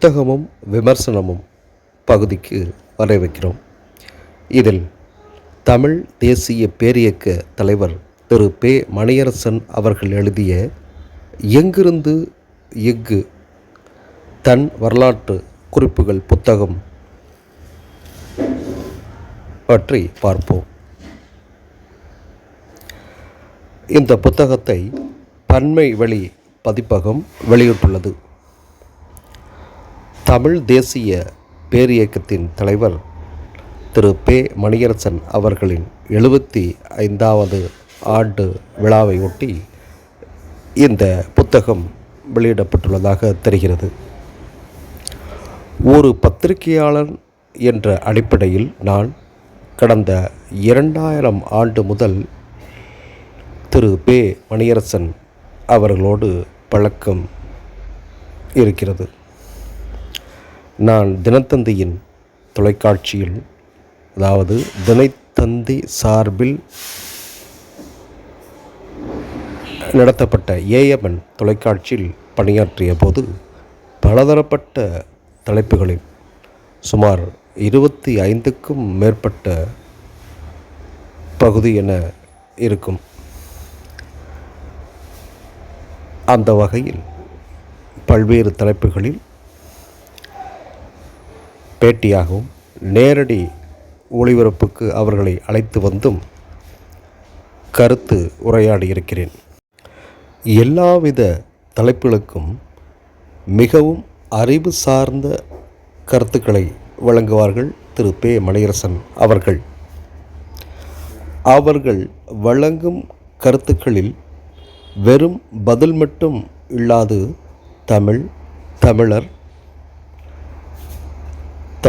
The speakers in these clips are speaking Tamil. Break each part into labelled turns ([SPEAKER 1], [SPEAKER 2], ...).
[SPEAKER 1] புத்தகமும் விமர்சனமும் பகுதிக்கு வரவேற்கிறோம் இதில் தமிழ் தேசிய பேரியக்க தலைவர் திரு. பே. மணியரசன் அவர்கள் எழுதிய எங்கிருந்து எஃகு தன் வரலாற்று குறிப்புகள் புத்தகம் பற்றி பார்ப்போம். இந்த புத்தகத்தை பன்மை வழி பதிப்பகம் வெளியிட்டுள்ளது. தமிழ் தேசிய பேரியக்கத்தின் தலைவர் திரு. பே. மணியரசன் அவர்களின் எழுபத்தி ஐந்தாவது ஆண்டு விழாவையொட்டி இந்த புத்தகம் வெளியிடப்பட்டுள்ளதாக தெரிகிறது. ஒரு பத்திரிகையாளர் என்ற அடிப்படையில் நான் கடந்த இரண்டாயிரம் ஆண்டு முதல் திரு. பே. மணியரசன் அவர்களோடு பழக்கம் இருக்கிறது. நான் தினத்தந்தியின் தொலைக்காட்சியில் அதாவது தினத்தந்தி சார்பில் நடத்தப்பட்ட ஏஎம்என் தொலைக்காட்சியில் பணியாற்றிய போது பலதரப்பட்ட தலைப்புகளில் சுமார் இருபத்தி ஐந்துக்கும் மேற்பட்ட பகுதி என இருக்கும். அந்த வகையில் பல்வேறு தலைப்புகளில் பேட்டியாகவும் நேரடி ஒளிபரப்புக்கு அவர்களை அழைத்து வந்தும் கருத்து உரையாடியிருக்கிறேன். எல்லாவித தலைப்புகளுக்கும் மிகவும் அறிவு சார்ந்த கருத்துக்களை வழங்குவார்கள் திரு. பே. மணியரசன் அவர்கள். அவர்கள் வழங்கும் கருத்துக்களில் வெறும் பதில் மட்டும் இல்லாது தமிழ் தமிழர்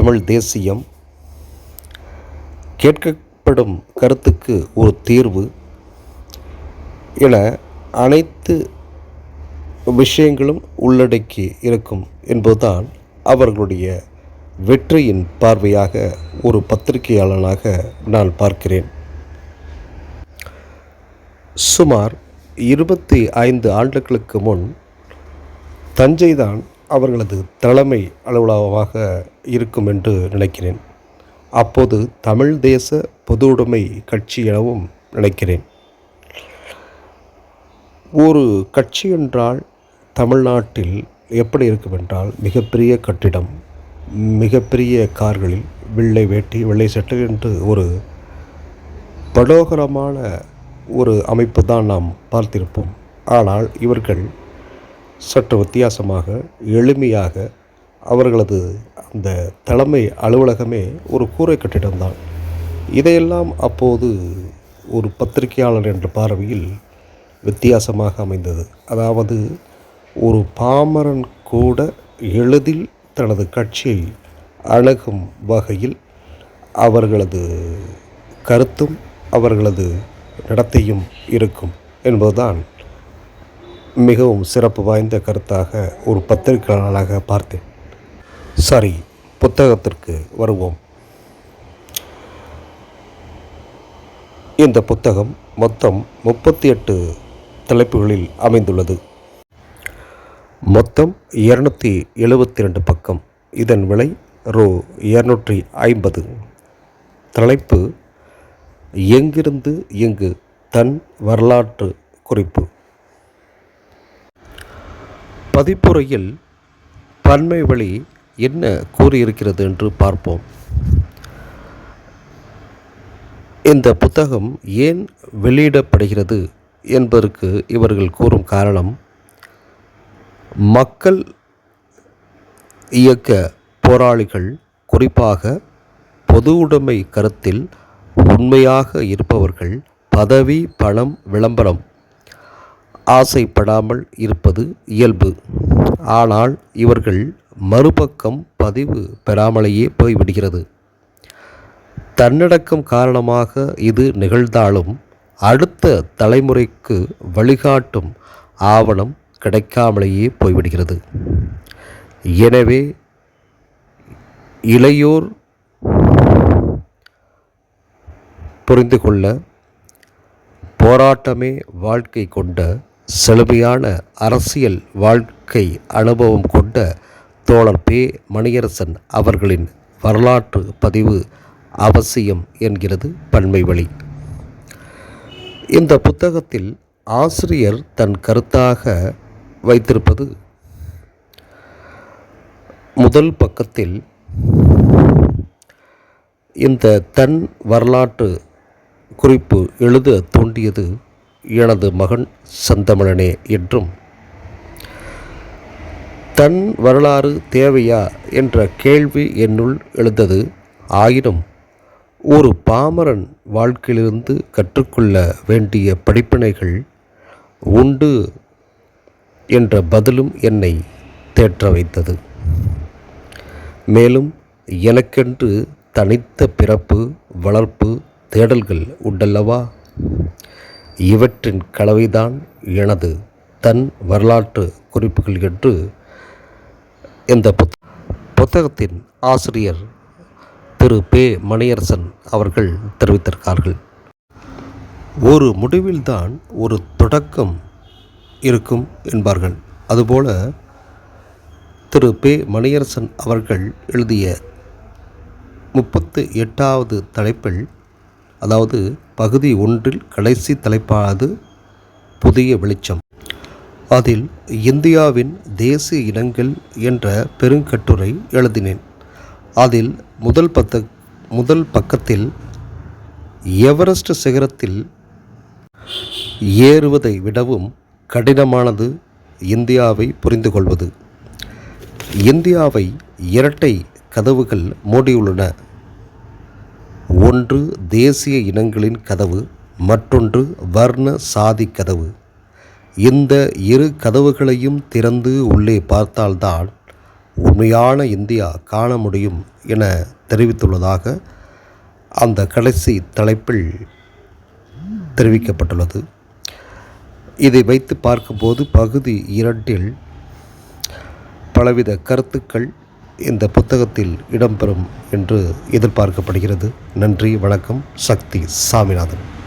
[SPEAKER 1] தமிழ் தேசியம் கேட்கப்படும் கருத்துக்கு ஒரு தீர்வு என அனைத்து விஷயங்களும் உள்ளடக்கி இருக்கும் என்பதுதான் அவர்களுடைய வெற்றியின் பார்வையாக ஒரு பத்திரிகையாளனாக நான் பார்க்கிறேன். சுமார் இருபத்தி ஐந்து ஆண்டுகளுக்கு முன் தஞ்சைதான் அவர்களது தலைமை அலுவலகமாக இருக்கும் என்று நினைக்கிறேன். அப்போது தமிழ் தேச பொது உடைமை கட்சி எனவும் நினைக்கிறேன். ஒரு கட்சி என்றால் தமிழ்நாட்டில் எப்படி இருக்கும் என்றால் மிகப்பெரிய கட்டிடம் மிகப்பெரிய கார்களில் வெள்ளை வேட்டி வெள்ளை சட்டை என்று ஒரு படோகரமான ஒரு அமைப்பு தான் நாம் பார்த்திருப்போம். ஆனால் இவர்கள் சற்று வித்தியாசமாக எளிமையாக அவர்களது அந்த தலைமை அலுவலகமே ஒரு கூரை கட்டிடம்தான். இதையெல்லாம் அப்போது ஒரு பத்திரிகையாளர் என்ற பார்வையில் வித்தியாசமாக அமைந்தது. அதாவது ஒரு பாமரன் கூட எளிதில் தனது கட்சியை அணுகும் வகையில் அவர்களது கருத்தும் அவர்களது நடத்தையும் இருக்கும் என்பதுதான் மிகவும் சிறப்பு வாய்ந்த கருத்தாக ஒரு பத்திரிகையாளராக பார்த்தேன். சரி புத்தகத்திற்கு வருவோம். இந்த புத்தகம் மொத்தம் முப்பத்தி எட்டு தலைப்புகளில் அமைந்துள்ளது. மொத்தம் இருநூற்றி எழுபத்தி ரெண்டு பக்கம். இதன் விலை ரூ. இரநூற்றி ஐம்பது. தலைப்பு எங்கிருந்து எங்கு தன் வரலாற்று குறிப்பு. பதிப்புரையில் பன்மை வழி என்ன கூறியிருக்கிறது என்று பார்ப்போம். இந்த புத்தகம் ஏன் வெளியிடப்படுகிறது என்பதற்கு இவர்கள் கூறும் காரணம் மக்கள் இயக்க போராளிகள் குறிப்பாக பொது உடைமை கருத்தில் உண்மையாக இருப்பவர்கள் பதவி பணம் விளம்பரம் ஆசைப்படாமல் இருப்பது இயல்பு. ஆனால் இவர்கள் மறுபக்கம் பதிவு பெறாமலேயே போய்விடுகிறது. தன்னடக்கம் காரணமாக இது நிகழ்ந்தாலும் அடுத்த தலைமுறைக்கு வழிகாட்டும் ஆவணம் கிடைக்காமலேயே போய்விடுகிறது. எனவே இளையோர் புரிந்து கொள்ள போராட்டமே வாழ்க்கை கொண்ட செழுமையான அரசியல் வாழ்க்கை அனுபவம் கொண்ட தோழர் பே. மணியரசன் அவர்களின் வரலாற்று பதிவு அவசியம் என்கிறது பன்மை வழி. இந்த புத்தகத்தில் ஆசிரியர் தன் கருத்தாக வைத்திருப்பது முதல் பக்கத்தில் இந்த தன் வரலாற்று குறிப்பு எழுத தோண்டியது எனது மகன் சந்தமிழனே என்றும் தன் வரலாறு தேவையா என்ற கேள்வி என்னுள் எழுந்தது. ஆயினும் ஒரு பாமரன் வாழ்க்கையிலிருந்து கற்றுக்கொள்ள வேண்டிய படிப்பினைகள் உண்டு என்ற பதிலும் என்னை தேற்ற வைத்தது. மேலும் எனக்கென்று தனித்த பிறப்பு வளர்ப்பு தேடல்கள் உண்டல்லவா? இவற்றின் கலவைதான் எனது தன் வரலாற்று குறிப்புகள் என்று இந்த புத் புத்தகத்தின் ஆசிரியர் திரு. பே. மணியரசன் அவர்கள் தெரிவித்திருக்கார்கள் ஒரு முடிவில்தான் ஒரு தொடக்கம் இருக்கும் என்பார்கள். அதுபோல திரு. பே. மணியரசன் அவர்கள் எழுதிய முப்பத்து எட்டாவது தலைப்பில் அதாவது பகுதி ஒன்றில் கடைசி தலைப்பானது புதிய வெளிச்சம். அதில் இந்தியாவின் தேசிய இனங்கள் என்ற பெருங்கட்டுரை எழுதினேன். அதில் முதல் பத்த முதல் பக்கத்தில் எவரெஸ்ட் சிகரத்தில் ஏறுவதை விடவும் கடினமானது இந்தியாவை புரிந்து கொள்வது இந்தியாவை இரட்டை கதவுகள் மூடியுள்ளன. ஒன்று தேசிய இனங்களின் கதவு மற்றொன்று வர்ண சாதி கதவு. இந்த இரு கதவுகளையும் திறந்து உள்ளே பார்த்தால்தான் உண்மையான இந்தியா காண முடியும் என தெரிவித்துள்ளதாக அந்த கடைசி தலைப்பில் தெரிவிக்கப்பட்டுள்ளது. இதை வைத்து பார்க்கும்போது பகுதி இரண்டில் பலவித கருத்துக்கள் இந்த புத்தகத்தில் இடம்பெறும் என்று எதிர்பார்க்கப்படுகிறது. நன்றி வணக்கம் சக்தி சாமிநாதன்.